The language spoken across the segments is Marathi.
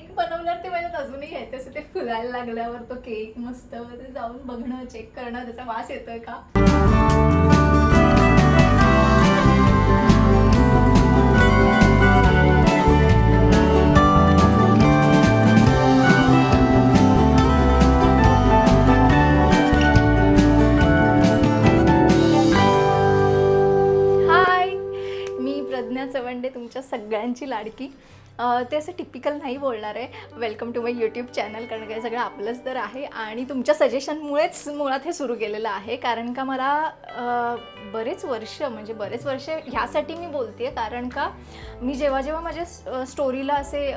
केक बनवल्यावर ते माझ्यात अजूनही घ्यायचं असं ते फुलायला लागल्यावर तो केक मस्त ते जाऊन बघणं चेक करणं त्याचा वास येतोय का? हाय मी प्रज्ञा चवंडे तुमच्या सगळ्यांची लाडकी. ते असं टिपिकल नाही बोलणार आहे. Welcome to my YouTube channel कारण काय सगळं आपलंच तर आहे. आणि तुमच्या सजेशनमुळेच मुळात हे सुरू केलेलं आहे. कारण का मला बरेच वर्ष म्हणजे बरेच वर्ष ह्यासाठी मी बोलते आहे कारण का मी जेव्हा जेव्हा माझ्या स्टोरीला असे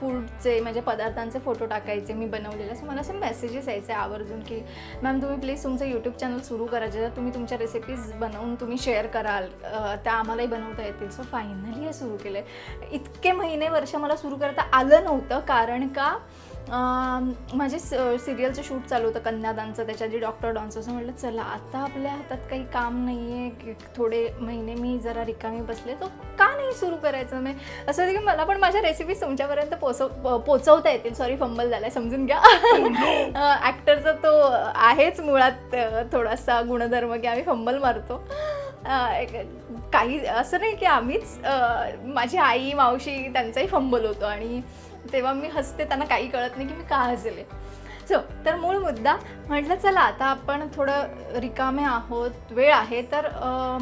फूडचे म्हणजे पदार्थांचे फोटो टाकायचे मी बनवलेले असं मला असे मेसेजेस यायचे आवर्जून की मॅम तुम्ही प्लीज तुमचं यूट्यूब चॅनल सुरू करा. ज्याच्यात तुम्ही तुमच्या रेसिपीज बनवून तुम्ही शेअर कराल त्या आम्हालाही बनवता येतील. सो फायनली हे सुरू केलं आहे इतके महिने वर्ष मला सुरू करता आलं नव्हतं कारण का माझे सिरियलचं शूट चालू होतं कन्यादानचं त्याच्या आधी डॉक्टर डॉन्स असं म्हटलं चला आता आपल्या हातात काही काम नाही आहे थोडे महिने मी जरा रिकामी बसले तो का नाही सुरू करायचं? मी असं होतं की मला पण माझ्या रेसिपीज तुमच्यापर्यंत पोचव पोचवता येतील. सॉरी फंबल झालाय समजून घ्या. ॲक्टरचा तो आहेच मुळात थोडासा गुणधर्म की आम्ही फंबल मारतो. काही असं नाही की आम्हीच माझी आई मावशी त्यांचाही फंबल होतो आणि तेव्हा मी हसते त्यांना काही कळत नाही की मी का हसले. सो तर मूळ मुद्दा म्हटलं चला आता आपण थोडं रिकामे आहोत वेळ आहे तर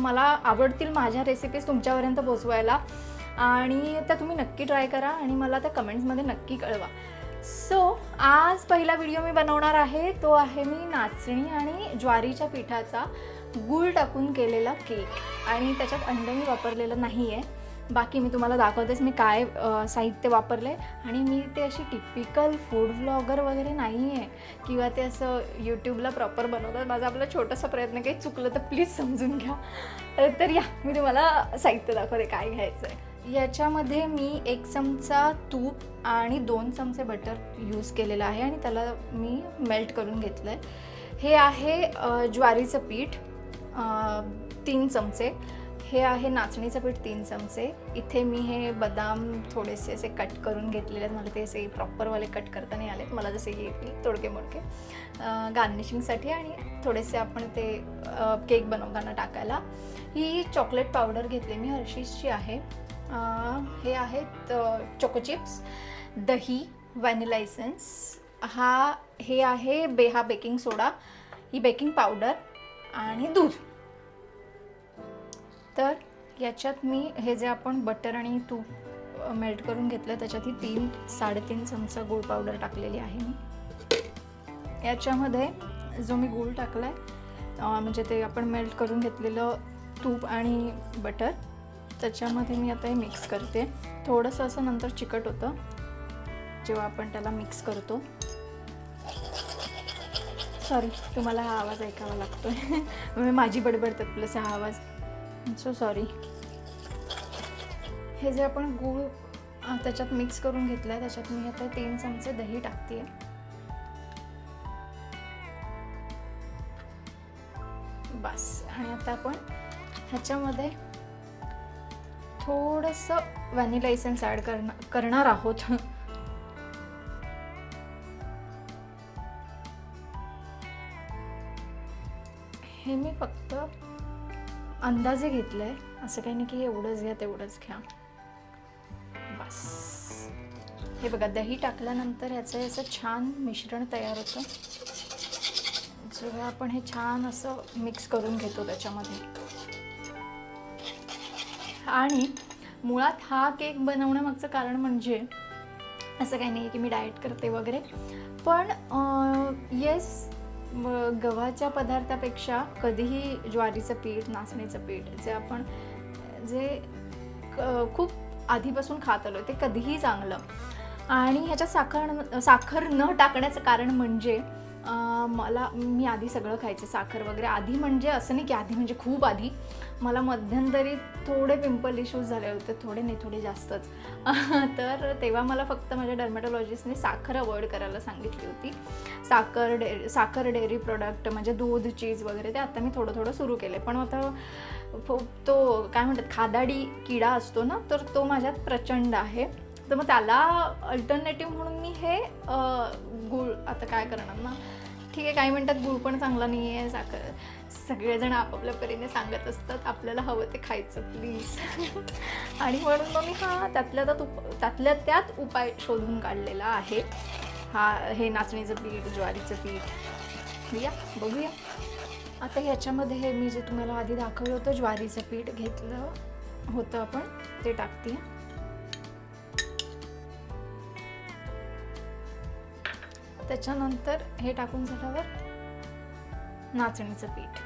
मला आवडतील माझ्या रेसिपीज तुमच्यापर्यंत पोचवायला आणि त्या तुम्ही नक्की ट्राय करा आणि मला त्या कमेंट्समध्ये नक्की कळवा. सो आज पहिला व्हिडिओ मी बनवणार आहे तो आहे मी नाचणी आणि ज्वारीच्या पिठाचा. गूळ टाकून केलेला केक. आणि त्याच्यात अंड मी वापरलेलं नाही आहे बाकी मी तुम्हाला दाखवतेच मी काय साहित्य वापरलं. आहे आणि मी ते अशी टिपिकल फूड व्लॉगर वगैरे नाही आहे किंवा ते असं यूट्यूबला प्रॉपर बनवतात. माझा आपला छोटासा प्रयत्न काही चुकलं तर प्लीज समजून घ्या. तर या मी तुम्हाला साहित्य दाखवते काय घ्यायचं आहे याच्यामध्ये मी एक चमचा तूप आणि दोन चमचे बटर यूज केलेलं आहे. आणि त्याला मी मेल्ट करून घेतलं आहे हे आहे ज्वारीचं पीठ. तीन चमचे. हे आहे नाचणीचं पीठ तीन चमचे. इथे मी हे बदाम थोडेसे असे कट करून घेतलेले आहेत. मला ते असे प्रॉपरवाले कट करता नाही आलेत. मला जसे येतील तोडके मोडके. गार्निशिंगसाठी आणि थोडेसे आपण ते केक बनवताना टाकायला. ही चॉकलेट पावडर घेतली मी हर्षीजची आहे. हे आहेत चोको चिप्स दही व्हॅनिला इसेन्स हा हे आहे बे हा बेकिंग सोडा ही बेकिंग पावडर आणि दूध. तर याच्यात मी हे जे आपण बटर आणि तूप मेल्ट करून घेतलं त्याच्यात ही तीन साडेतीन चमचा गूळ पावडर टाकलेली आहे मी. याच्यामध्ये जो मी गूळ टाकला आहे म्हणजे ते आपण मेल्ट करून घेतलेलं तूप आणि बटर त्याच्यामध्ये मी आता हे मिक्स करते. थोडंसं असं नंतर चिकट होतं जेव्हा आपण त्याला मिक्स करतो. सॉरी तुम्हाला हा आवाज ऐकावा लागतोय. म्हणजे माझी बडबडतात प्लस हा आवाज. सो सॉरी हे जे आपण गूळ त्याच्यात मिक्स करून घेतलं आहे त्याच्यात मी आता तीन चमचे दही टाकते बस. आणि आता आपण ह्याच्यामध्ये थोडंसं व्हॅनिला इसेन्स ॲड करणार करणार आहोत. अंदाजे घेतलं आहे असं काही नाही की एवढंच घ्या तेवढंच घ्या. बस. हे बघा दही टाकल्यानंतर याचं याचं छान मिश्रण तयार होतं. जेव्हा आपण हे छान असं मिक्स करून घेतो त्याच्यामध्ये. आणि मुळात हा केक बनवण्यामागचं कारण म्हणजे असं काही नाही की मी डाएट करते वगैरे. पण येस गव्हाच्या पदार्थापेक्षा कधीही ज्वारीचं पीठ नाचणीचं पीठ जे आपण जे क- खूप आधीपासून खात आलो ते कधीही चांगलं. आणि ह्याच्यात साखर साखर न टाकण्याचं कारण म्हणजे मला मी आधी सगळं खायचं साखर वगैरे. आधी म्हणजे असं नाही की आधी म्हणजे खूप आधी. मला मध्यंतरी थोडे पिंपल इश्यूज झाले होते थोडे नाही थोडे जास्तच. तर तेव्हा मला फक्त माझ्या डर्मॅटॉलॉजिस्टने साखर अवॉइड करायला सांगितली होती. साखर डेअरी साखर डेअरी प्रोडक्ट म्हणजे दूध चीज वगैरे ते आता मी थोडं थोडं सुरू केले पण आता तो काय म्हणतात खादाडी किडा असतो ना तर तो माझ्यात प्रचंड आहे. तर मग त्याला अल्टरनेटिव्ह म्हणून मी हे गुळ आता काय करणार ना? ठीक आहे काही म्हणतात गुळ पण चांगला नाही आहे साखर सगळेजण आपापल्या परीने सांगत असतात आपल्याला हवं ते खायचं प्लीज आणि म्हणून मग मी हा त्यातल्या त्यात उप त्यातल्या त्यात उपाय शोधून काढलेला आहे. हा हे नाचणीचं पीठ ज्वारीचं पीठ. या बघूया. आता ह्याच्यामध्ये हे मी जे तुम्हाला आधी दाखवलं होतं ज्वारीचं पीठ घेतलं होतं आपण ते टाकते त्याच्यानंतर हे टाकून झाल्यावर नाचणीचं पीठ.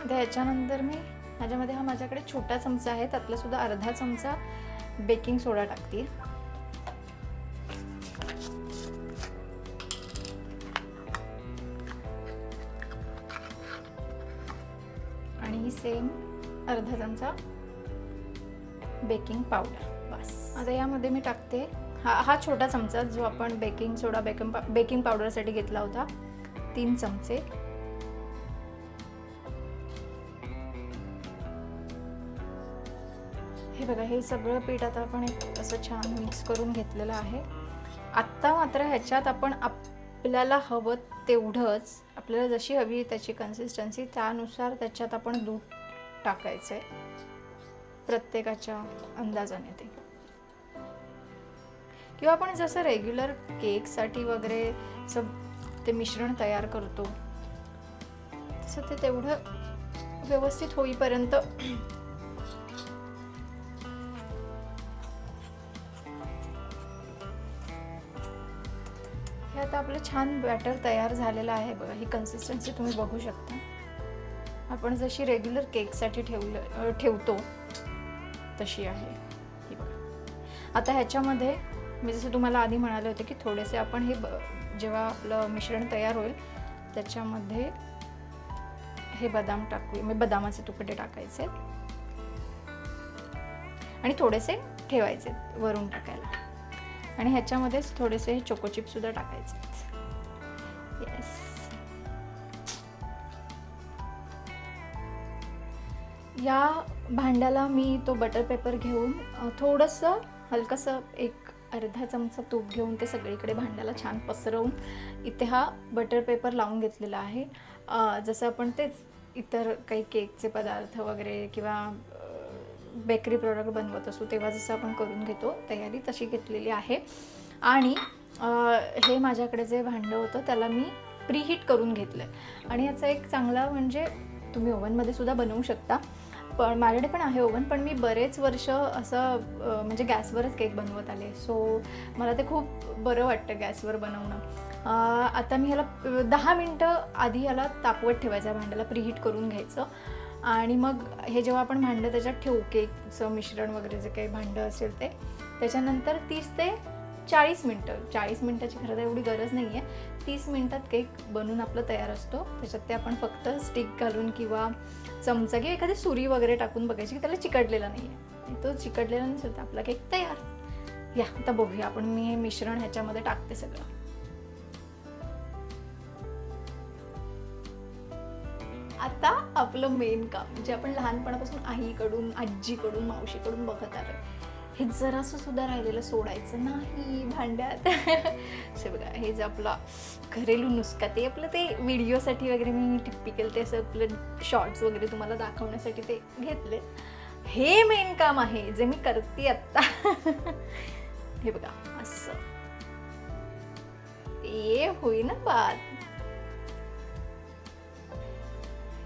त्याच्यानंतर ह्याच्यानंतर मी ह्याच्यामध्ये हा माझ्याकडे छोटा चमचा आहे त्यातला सुद्धा अर्धा चमचा बेकिंग सोडा टाकते आणि सेम अर्धा चमचा बेकिंग पावडर बस. आता यामध्ये मी टाकते. हा हा छोटा चमचा जो आपण बेकिंग सोडा बेकिंग पा बेकिंग पावडरसाठी घेतला होता तीन चमचे. हे बघा हे सगळं पीठ आता आपण एक असं छान मिक्स करून घेतलेलं आहे. आत्ता मात्र ह्याच्यात आपण आपल्याला हवं तेवढंच आपल्याला जशी हवी आहे त्याची कन्सिस्टन्सी त्यानुसार त्याच्यात आपण दूध टाकायचं आहे प्रत्येकाच्या अंदाजाने ते. किंवा आपण जसं रेग्युलर केकसाठी वगैरे असं ते मिश्रण तयार करतो तसं ते तेवढं व्यवस्थित होईपर्यंत छान बॅटर तयार झालेलं आहे बघा. ही कन्सिस्टन्सी तुम्ही बघू शकता. आपण जशी रेग्युलर केकसाठी ठेवलं ठेवतो तशी आहे. ही बघा. आता ह्याच्यामध्ये मी जसं तुम्हाला आधी म्हणाले होते की थोडेसे आपण हे ब- जेव्हा आपलं मिश्रण तयार होईल त्याच्यामध्ये हे बदाम टाकूया. मी बदामाचे तुकडे टाकायचे. आणि थोडेसे ठेवायचे वरून टाकायला. आणि ह्याच्यामध्येच थोडेसे चोको सुद्धा टाकायचे. या भांड्याला मी तो बटर पेपर घेऊन थोडंसं हलकंसं एक अर्धा चमचा तूप घेऊन ते सगळीकडे भांड्याला छान पसरवून इथे हा बटर पेपर लावून घेतलेला आहे. जसं आपण तेच इतर काही केकचे पदार्थ वगैरे किंवा बेकरी प्रोडक्ट बनवत असू तेव्हा जसं आपण करून घेतो तयारी तशी घेतलेली आहे. आणि हे माझ्याकडे जे भांडं होतं त्याला मी प्रीहीट करून घेतलं आहे आणि याचा एक चांगला म्हणजे तुम्ही ओव्हनमध्ये सुद्धा बनवू शकता. पण माझ्याकडे पण आहे ओव्हन पण मी बरेच वर्ष असं म्हणजे गॅसवरच केक बनवत आले. सो मला ते खूप बरं वाटतं गॅसवर बनवणं. आता मी ह्याला दहा मिनटं आधी ह्याला तापवत ठेवायचं भांड्याला प्रीहीट करून घ्यायचं. आणि मग हे जेव्हा आपण भांडं त्याच्यात ठेवू केकचं मिश्रण वगैरे जे काही भांडं असेल ते त्याच्यानंतर तीस ते चाळीस मिनटं चाळीस मिनटाची खरं तर एवढी गरज नाही आहे तीस मिनटात केक बनून आपलं तयार असतो. त्याच्यात ते आपण फक्त स्टिक घालून किंवा चमचा किंवा एखादी सुरी वगैरे टाकून बघायची की त्याला चिकटलेला नाही आहे तो चिकटलेला नसेल तर आपला केक तयार. या आता बघूया आपण मी हे मिश्रण ह्याच्यामध्ये टाकते सगळं. आता आपलं मेन काम जे आपण लहानपणापासून आईकडून आजीकडून मावशीकडून बघत आलो हे जरासं सुद्धा राहिलेलं सोडायचं नाही भांड्यात. असे बघा हे जे आपला घरेलू नुसका ते आपलं ते व्हिडिओसाठी वगैरे मी टिपिकल ते असं आपलं शॉर्ट्स वगैरे तुम्हाला दाखवण्यासाठी ते घेतले. हे मेन काम आहे जे मी करते आत्ता. हे बघा असं. ये होई ना बात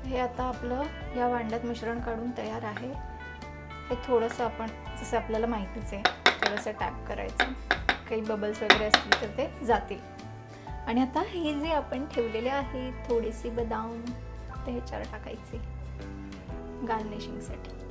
हे आता आपलं या भांड्यात मिश्रण काढून तयार आहे. हे थोडंसं आपण जसं आपल्याला माहितीच आहे थोडंसं टॅप करायचं. काही बबल्स वगैरे असतील तर ते जातील. आणि आता हे जे आपण ठेवलेले आहे थोडेसे बदाम ते ह्याच्यावर टाकायचे. गार्निशिंगसाठी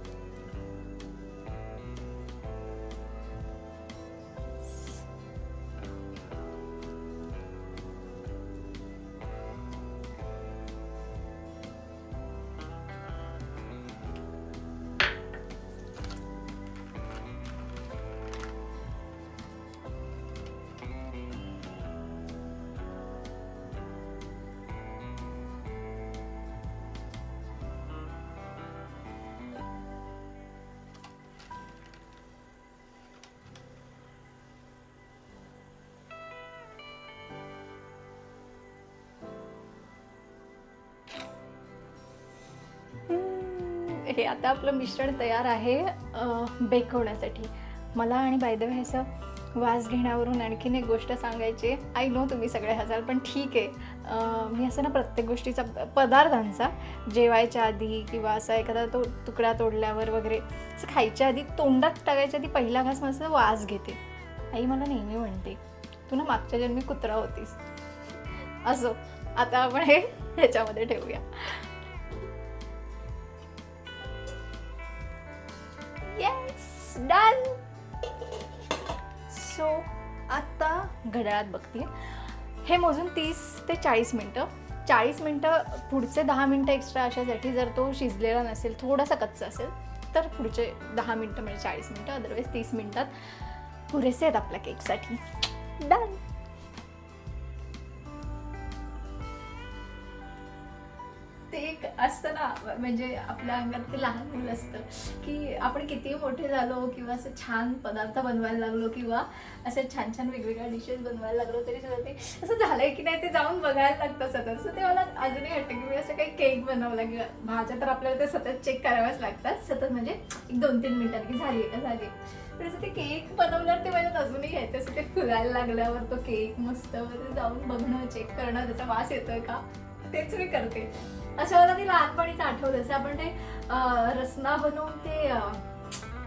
हे आता आपलं मिश्रण तयार आहे बेक होण्यासाठी मला आणि बाय द असं वास घेण्यावरून आणखीन एक गोष्ट सांगायची आय नो तुम्ही सगळे हसाल पण ठीक आहे. मी असं ना प्रत्येक गोष्टीचा पदार्थांचा जेवायच्या आधी किंवा असा एखादा तो तुकडा तोडल्यावर वगैरे असं खायच्या आधी तोंडात टाकायच्या आधी पहिला घास मस्त वास घेते. आई मला नेहमी म्हणते तू ना मागच्या जन्मी कुत्रा होतीस. असो. आता आपण हे ह्याच्यामध्ये ठेवूया. येस डन सो आता घड्याळात बघते. हे मोजून तीस ते चाळीस मिनटं. चाळीस मिनटं पुढचे दहा मिनटं एक्स्ट्रा अशासाठी जर तो शिजलेला नसेल थोडासा कच्चा असेल तर पुढचे दहा मिनटं म्हणजे चाळीस मिनटं अदरवाईज तीस मिनटात पुरेसे आहेत आपल्या केकसाठी डन असतं ना म्हणजे आपल्या अंगात ते लहान मुलं असतं की आपण किती मोठे झालो किंवा असं छान पदार्थ बनवायला लागलो किंवा असं छान छान वेगवेगळ्या डिशेस बनवायला लागलो तरी सुद्धा ते असं झालंय की नाही ते जाऊन बघायला लागतं सतत. सो ते मला अजूनही वाटतं की मी असं काही केक बनवला किंवा भाज्या तर आपल्याला ते सतत चेक कराव्याच लागतात. सतत म्हणजे एक दोन तीन मिनिटांनी की झाली आहे का? झाली तर असं ते केक बनवल्यावर ते माझ्यात अजूनही आहे तसं ते फुलायला लागल्यावर तो केक मस्त वगैरे जाऊन बघणं चेक करणं त्याचा वास येतोय का? तेच मी करते. अशा मला ते लहानपणीच आठवलं. असं आपण ते रसना बनवून ते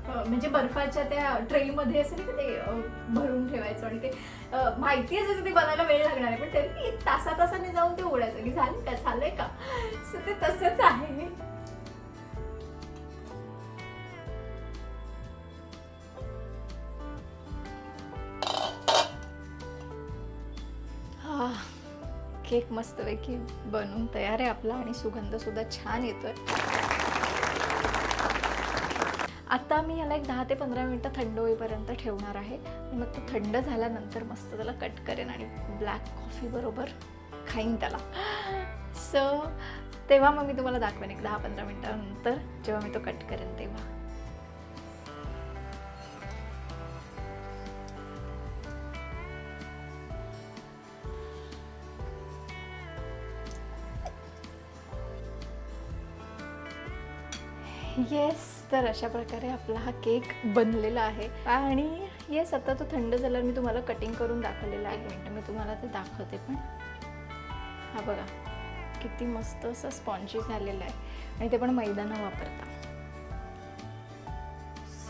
म्हणजे बर्फाच्या त्या ट्रेमध्ये असं नाही का ते भरून ठेवायचं आणि ते माहिती असायचं ते बनायला वेळ लागणार आहे पण तरी मी तासा तासाने जाऊन ते ओढायचं की झालं का? झालंय का? सो ते तसंच आहे. केक मस्तपैकी बनवून तयार आहे आपला आणि सुगंधसुद्धा छान येतो आहे आत्ता मी याला एक दहा ते पंधरा मिनटं थंड होईपर्यंत ठेवणार आहे. मग तो थंड झाल्यानंतर मस्त त्याला कट करेन आणि ब्लॅक कॉफीबरोबर खाईन त्याला. सो तेव्हा मग मी तुम्हाला दाखवेन एक दहा पंधरा मिनटानंतर जेव्हा मी तो कट करेन तेव्हा. येस तर अशा प्रकारे आपला हा केक बनलेला आहे. आणि येस आता तो थंड झाल्यावर मी तुम्हाला कटिंग करून दाखवलेला आहे. मिनटं मी तुम्हाला ते दाखवते पण. हा बघा किती मस्त असं स्पॉन्जी झालेलं आहे. आणि ते पण मैदा न वापरता.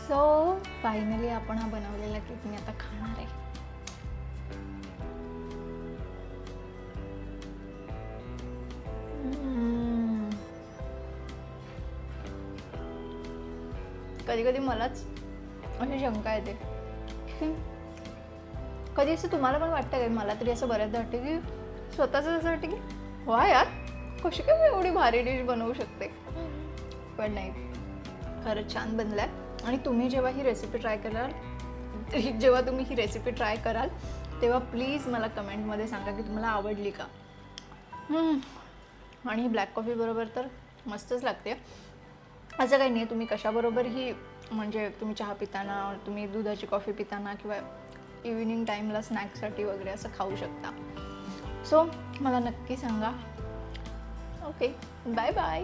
सो फायनली आपण हा बनवलेला केक मी आता खाणार आहे. कधी कधी मलाच अशी शंका येते. की कधी असं तुम्हाला पण वाटतं काय मला तरी असं बऱ्याचदा वाटतं की स्वतःच असं वाटतं की वा यार कशी काय मी एवढी भारी डिश बनवू शकते? पण नाही. खरंच छान बनलं आहे आणि तुम्ही जेव्हा ही रेसिपी ट्राय कराल ही- जेव्हा तुम्ही ही रेसिपी ट्राय कराल तेव्हा प्लीज मला कमेंटमध्ये सांगा की तुम्हाला आवडली का. आणि ही ब्लॅक कॉफी बरोबर तर मस्तच लागते. असं काही नाही तुम्ही कशाबरोबरही म्हणजे तुम्ही चहा पिताना तुम्ही दुधाची कॉफी पिताना किंवा इव्हिनिंग टाईमला स्नॅक्ससाठी वगैरे असं खाऊ शकता. सो मला नक्की सांगा. Okay bye bye